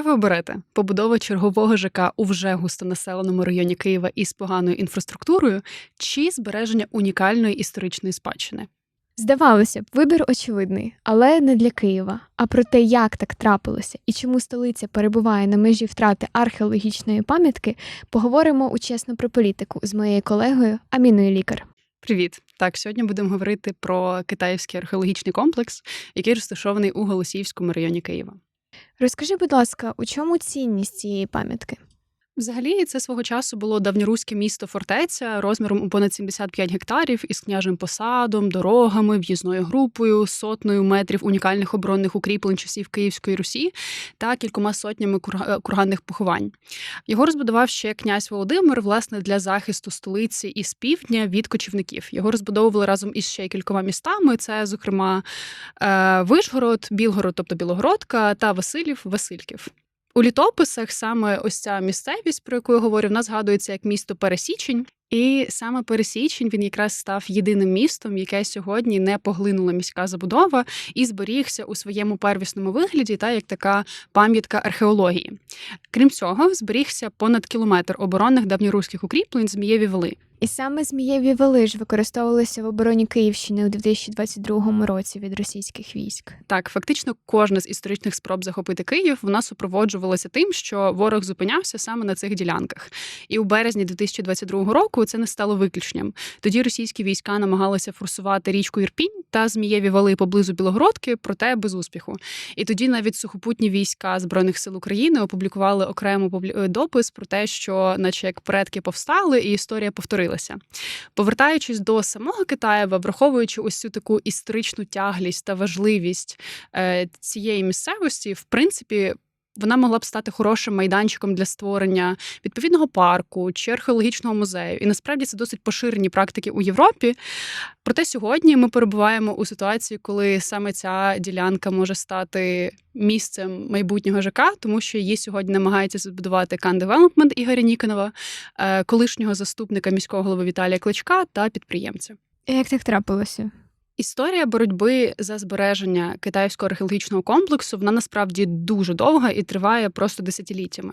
Що ви оберете? Побудова чергового ЖК у вже густонаселеному районі Києва із поганою інфраструктурою чи збереження унікальної історичної спадщини? Здавалося б, вибір очевидний, але не для Києва. А про те, як так трапилося і чому столиця перебуває на межі втрати археологічної пам'ятки, поговоримо у чесно про політику з моєю колегою Аміною Лікар. Привіт! Так, сьогодні будемо говорити про китайський археологічний комплекс, який розташований у Голосіївському районі Києва. Розкажи, будь ласка, у чому цінність цієї пам'ятки? Взагалі, це свого часу було давньоруське місто фортеця розміром у понад 75 гектарів із княжим посадом, дорогами, в'їзною групою, сотнею метрів унікальних оборонних укріплень часів Київської Русі та кількома сотнями е, курганних поховань. Його розбудував ще князь Володимир, власне, для захисту столиці із півдня від кочівників. Його розбудовували разом із ще кількома містами. Це, зокрема, е, Вишгород, Білгород, тобто Білогородка, та Василів, Васильків. У літописах саме ось ця місцевість, про яку я говорю, вона згадується як місто Пересічень. І саме Пересічень він якраз став єдиним містом, яке сьогодні не поглинула міська забудова і зберігся у своєму первісному вигляді, та як така пам'ятка археології. Крім цього, зберігся понад кілометр оборонних давньоруських укріплень Змієві вали. І саме Змієві вали ж використовувалися в обороні Київщини у 2022 році від російських військ. Так, фактично, кожна з історичних спроб захопити Київ вона супроводжувалася тим, що ворог зупинявся саме на цих ділянках. І у березні 2022 року це не стало виключенням. Тоді російські війська намагалися форсувати річку Ірпінь та Змієві вали поблизу Білогородки, проте без успіху. І тоді навіть сухопутні війська збройних сил України опублікували окремо е, допис про те, що, наче як предки повстали, і історія повторилася. Повертаючись до самого Китаєва, враховуючи ось цю таку історичну тяглість та важливість е, цієї місцевості, в принципі. Вона могла б стати хорошим майданчиком для створення відповідного парку чи археологічного музею. І насправді це досить поширені практики у Європі. Проте сьогодні ми перебуваємо у ситуації, коли саме ця ділянка може стати місцем майбутнього ЖК, тому що її сьогодні намагається збудувати Девелопмент Ігоря Ніконова, е, колишнього заступника міського голови Віталія Кличка та підприємця. Як так трапилося? Історія боротьби за збереження китайського археологічного комплексу вона насправді дуже довга і триває просто десятиліттями.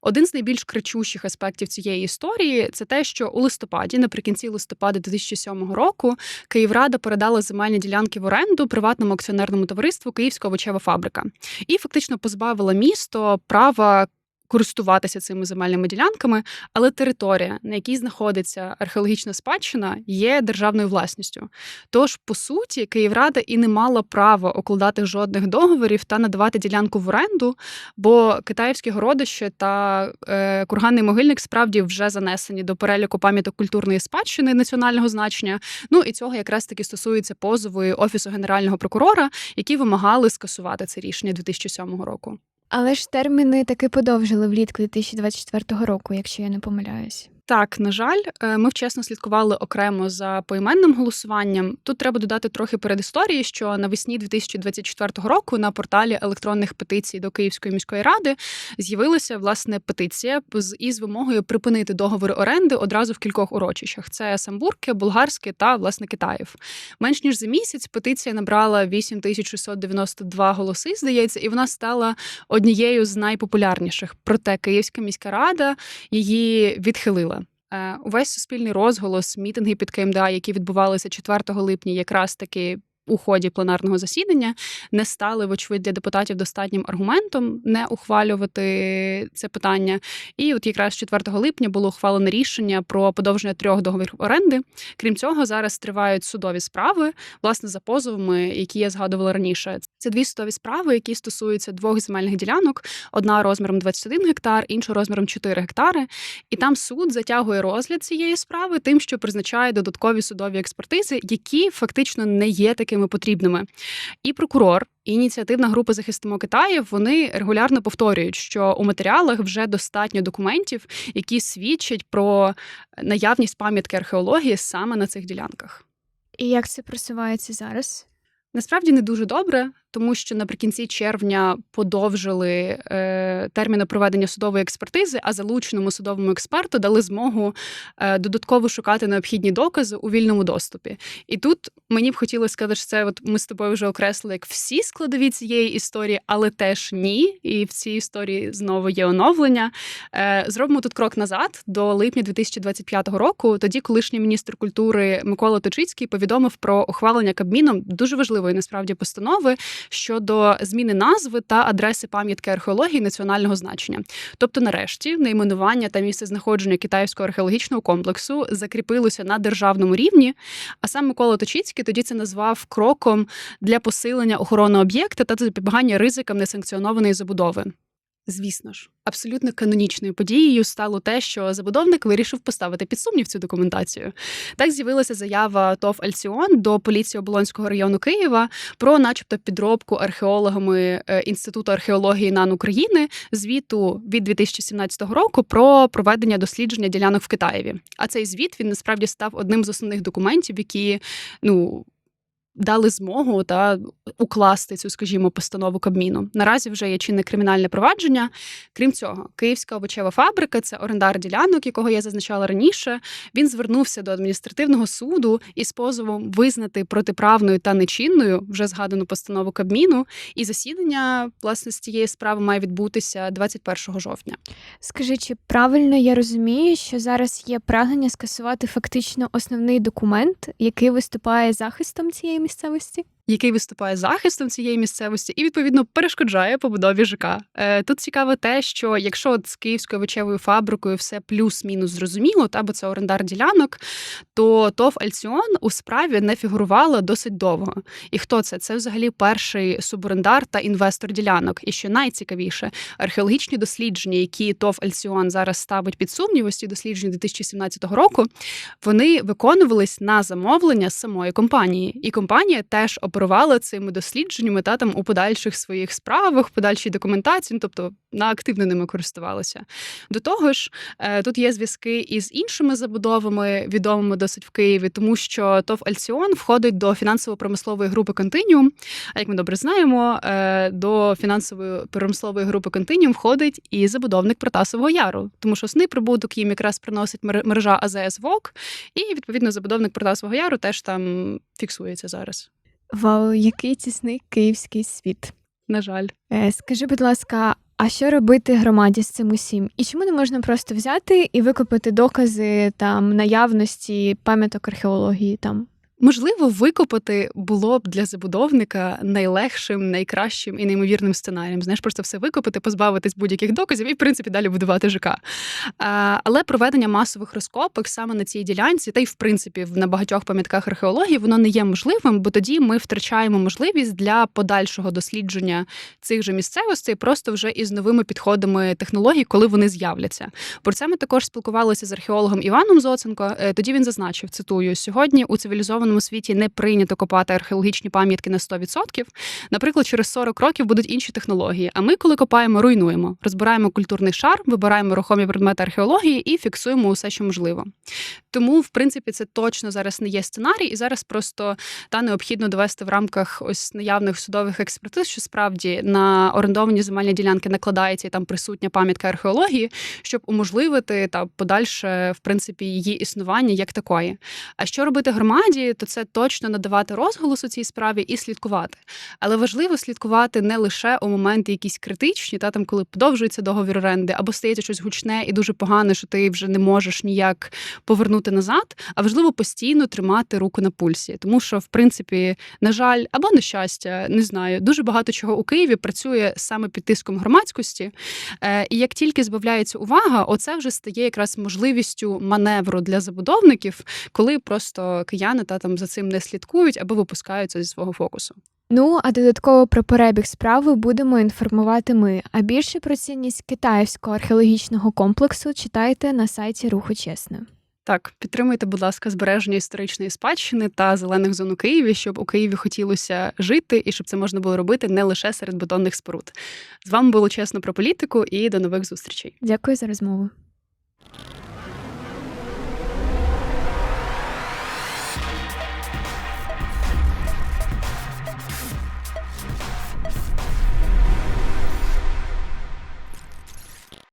Один з найбільш кричущих аспектів цієї історії це те, що у листопаді, наприкінці листопада 2007 року, Київрада передала земельні ділянки в оренду приватному акціонерному товариству Київська овочева фабрика і фактично позбавила місто права. Користуватися цими земельними ділянками, але територія, на якій знаходиться археологічна спадщина, є державною власністю. Тож, по суті, Київрада і не мала права укладати жодних договорів та надавати ділянку в оренду, бо китаївське городище та е, курганний могильник справді вже занесені до переліку пам'яток культурної спадщини національного значення. Ну і цього якраз таки стосується позову офісу генерального прокурора, які вимагали скасувати це рішення 2007 року. Але ж терміни таки подовжили влітку 2024 року, якщо я не помиляюсь. Так, на жаль, е, ми вчасно слідкували окремо за поіменним голосуванням. Тут треба додати трохи передісторії, що навесні 2024 року на порталі електронних петицій до Київської міської ради з'явилася власне петиція з із вимогою припинити договори оренди одразу в кількох урочищах: це Самбурки, Булгарське та власне Китаїв. Менш ніж за місяць петиція набрала 8692 голоси, здається, і вона стала однією з найпопулярніших. Проте Київська міська рада її відхилила. Е, Увесь суспільний розголос, мітинги під КМДА, які відбувалися 4 липня, якраз таки. У ході пленарного засідання не стали, вочевидь, для депутатів достатнім аргументом не ухвалювати це питання. І от якраз 4 липня було ухвалене рішення про подовження трьох договорів оренди. Крім цього, зараз тривають судові справи, власне, за позовами, які я згадувала раніше. Це дві судові справи, які стосуються двох земельних ділянок: одна розміром 21 гектар, інша розміром 4 гектари. І там суд затягує розгляд цієї справи, тим, що призначає додаткові судові експертизи, які фактично не є такими потрібними. І прокурор. І ініціативна група захистимо Китаїв вони регулярно повторюють, що у матеріалах вже достатньо документів, які свідчать про наявність пам'ятки археології саме на цих ділянках. І як це просувається зараз? Насправді не дуже добре. Тому що наприкінці червня подовжили е, терміни проведення судової експертизи, а залученому судовому експерту дали змогу е, додатково шукати необхідні докази у вільному доступі. І тут мені б хотілося сказати, що це от ми з тобою вже окреслили як всі складові цієї історії, але теж ні. І в цій історії знову є оновлення. Е, Зробимо тут крок назад до липня 2025 року. Тоді колишній міністр культури Микола Точицький повідомив про ухвалення Кабміном дуже важливої насправді постанови щодо зміни назви та адреси пам'ятки археології національного значення. Тобто, нарешті, найменування та місце знаходження китайського археологічного комплексу закріпилося на державному рівні. А сам Микола Точицький тоді це назвав кроком для посилення охорони об'єкта та запобігання ризикам несанкціонованої забудови. Звісно ж, абсолютно канонічною подією стало те, що забудовник вирішив поставити під сумнів цю документацію. Так з'явилася заява ТОВ Альціон до поліції Оболонського району Києва про, начебто, підробку археологами е, Інституту археології НАН України звіту від 2017 року про проведення дослідження ділянок в Китаєві. А цей звіт він насправді став одним з основних документів, які ну. Дали змогу та укласти цю, скажімо, постанову Кабміну. Наразі вже є чинне кримінальне провадження. Крім цього, Київська овочева фабрика це орендар ділянок, якого я зазначала раніше. Він звернувся до адміністративного суду із позовом визнати протиправною та нечинною вже згадану постанову Кабміну. І засідання власне з цієї справи має відбутися 21 жовтня. Скажи, чи правильно я розумію, що зараз є прагнення скасувати фактично основний документ, який виступає захистом цієї місцевості? Який виступає захистом цієї місцевості і відповідно перешкоджає побудові ЖК. Е, Тут цікаво те, що якщо з київською овочевою фабрикою все плюс-мінус зрозуміло, та бо це орендар ділянок, то ТОВ Альціон у справі не фігурувала досить довго. І хто це? Це взагалі перший суборендар та інвестор ділянок. І що найцікавіше, археологічні дослідження, які ТОВ Альціон зараз ставить під сумнівості, дослідження 2017 року, вони виконувались на замовлення самої компанії, і компанія теж оперувала цими дослідженнями та там у подальших своїх справах, подальшій документації, ну, тобто на активно ними користувалася. До того ж, е, тут є зв'язки із іншими забудовами, відомими досить в Києві, тому що ТОВ Альціон входить до фінансово-промислової групи Континіум. А як ми добре знаємо, е, до фінансової промислової групи Континіум входить і забудовник Протасового Яру, тому що основний прибуток їм якраз приносить мережа АЗС ВОК, і відповідно забудовник Протасового Яру теж там фіксується зараз. Вау, який тісний київський світ. На жаль, Е, Скажи, будь ласка, а що робити громаді з цим усім? І чому не можна просто взяти і викопати докази там наявності пам'яток археології там? Можливо, викопати було б для забудовника найлегшим, найкращим і неймовірним сценарієм. Знаєш, просто все викопати, позбавитись будь-яких доказів і, в принципі, далі будувати ЖК. Але проведення масових розкопок саме на цій ділянці, та й в принципі на багатьох пам'ятках археології, воно не є можливим, бо тоді ми втрачаємо можливість для подальшого дослідження цих же місцевостей, просто вже із новими підходами технологій, коли вони з'являться. Про це ми також спілкувалися з археологом Іваном Зоценко. Е, Тоді він зазначив: цитую: сьогодні у цивілізованому світі не прийнято копати археологічні пам'ятки на 100%. Наприклад, через 40 років будуть інші технології. А ми, коли копаємо, руйнуємо, розбираємо культурний шар, вибираємо рухомі предмети археології і фіксуємо усе, що можливо. Тому, в принципі, це точно зараз не є сценарій, і зараз просто та необхідно довести в рамках ось наявних судових експертиз, що справді на орендовані земельні ділянки накладається і там присутня пам'ятка археології, щоб уможливити та подальше в принципі її існування як такої. А що робити громаді, то це точно надавати розголос у цій справі і слідкувати. Але важливо слідкувати не лише у моменти якісь критичні, та там, коли подовжується договір оренди, або стається щось гучне і дуже погане, що ти вже не можеш ніяк повернути назад. А важливо постійно тримати руку на пульсі, тому що, в принципі, на жаль, або на щастя, не знаю, дуже багато чого у Києві працює саме під тиском громадськості. Е, І як тільки збавляється увага, оце вже стає якраз можливістю маневру для забудовників, коли просто кияни та там за цим не слідкують або випускаються зі свого фокусу. Ну, а додатково про перебіг справи будемо інформувати ми. А більше про цінність китайського археологічного комплексу читайте на сайті Руху Чесно. Так, підтримуйте, будь ласка, збереження історичної спадщини та зелених зон у Києві, щоб у Києві хотілося жити і щоб це можна було робити не лише серед бетонних споруд. З вами було чесно про політику і до нових зустрічей. Дякую за розмову.